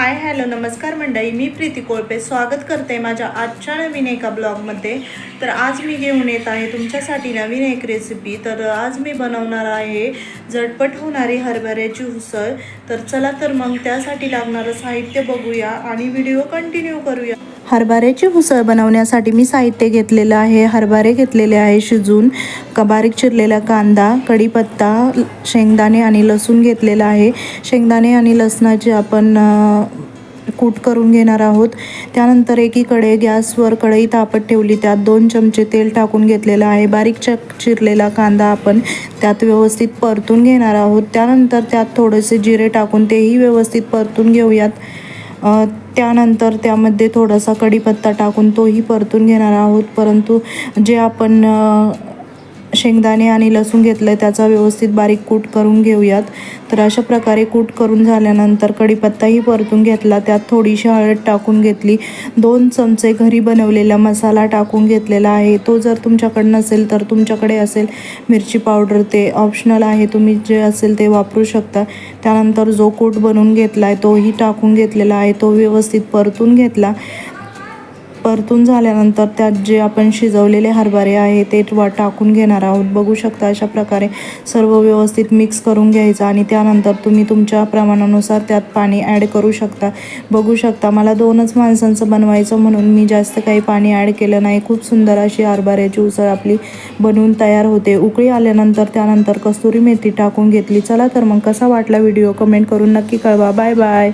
Hi hello नमस्कार मंडळी. मी प्रीती कोळपे. स्वागत करते माझ्या आजच्या नवीन एका ब्लॉगमध्ये. तर आज मी घेऊन येत आहे तुमच्यासाठी नवीन एक रेसिपी तर आज मी बनवणार आहे झटपट होणारी हरभऱ्याची उसळ. तर चला तर मग त्यासाठी लागणारं साहित्य बघूया आणि व्हिडिओ कंटिन्यू करूया. हरभऱ्याची उसळ बनवण्यासाठी मी साहित्य घेतलेलं आहे. हरभरे घेतलेले आहे शिजून. क बारीक चिरलेला कांदा कढीपत्ता शेंगदाणे आणि लसूण घेतलेला आहे. शेंगदाणे आणि लसणाचे आपण कूट करून घेणार आहोत. त्यानंतर एकीकडे गॅसवर कढई तापत ठेवली. त्यात दोन चमचे तेल टाकून घेतलेलं आहे. बारीक चक चिरलेला कांदा आपण त्यात व्यवस्थित परतून घेणार आहोत. त्यानंतर त्यात थोडेसे जिरे टाकून तेही व्यवस्थित परतून घेऊयात. त्यानंतर त्यामध्ये थोडासा कढीपत्ता टाकून तोही परतून घेणार आहोत. परंतु जे आपण शेंगदाणे आणि लसूण घेतलं आहे त्याचा व्यवस्थित बारीक कूट करून घेऊयात. तर अशा प्रकारे कूट करून झाल्यानंतर कढीपत्ताही परतून घेतला त्यात थोडीशी हळद टाकून घेतली दोन चमचे घरी बनवलेला मसाला टाकून घेतलेला आहे. तो जर तुमच्याकडे नसेल तर तुमच्याकडे असेल मिरची पावडर ते ऑप्शनल आहे तुम्ही जे असेल ते वापरू शकता. त्यानंतर जो कूट बनवून घेतला आहे तोही टाकून घेतलेला आहे तो व्यवस्थित परतून घेतला. परतून झाल्यानंतर त्यात जे आपण शिजवलेले हरभरे आहे ते वा टाकून घेणार आहोत. बघू शकता अशा प्रकारे सर्व व्यवस्थित मिक्स करून घ्यायचं आणि त्यानंतर तुम्ही तुमच्या प्रमाणानुसार त्यात पाणी ॲड करू शकता. बघू शकता मला दोनच माणसांचं बनवायचं म्हणून मी जास्त काही पाणी ॲड केलं नाही. खूप सुंदर अशी हरभऱ्याची उसळ आपली बनवून तयार होते. उकळी आल्यानंतर त्यानंतर कस्तुरी मेथी टाकून घेतली. चला तर मग कसा वाटला व्हिडिओ कमेंट करून नक्की कळवा. Bye bye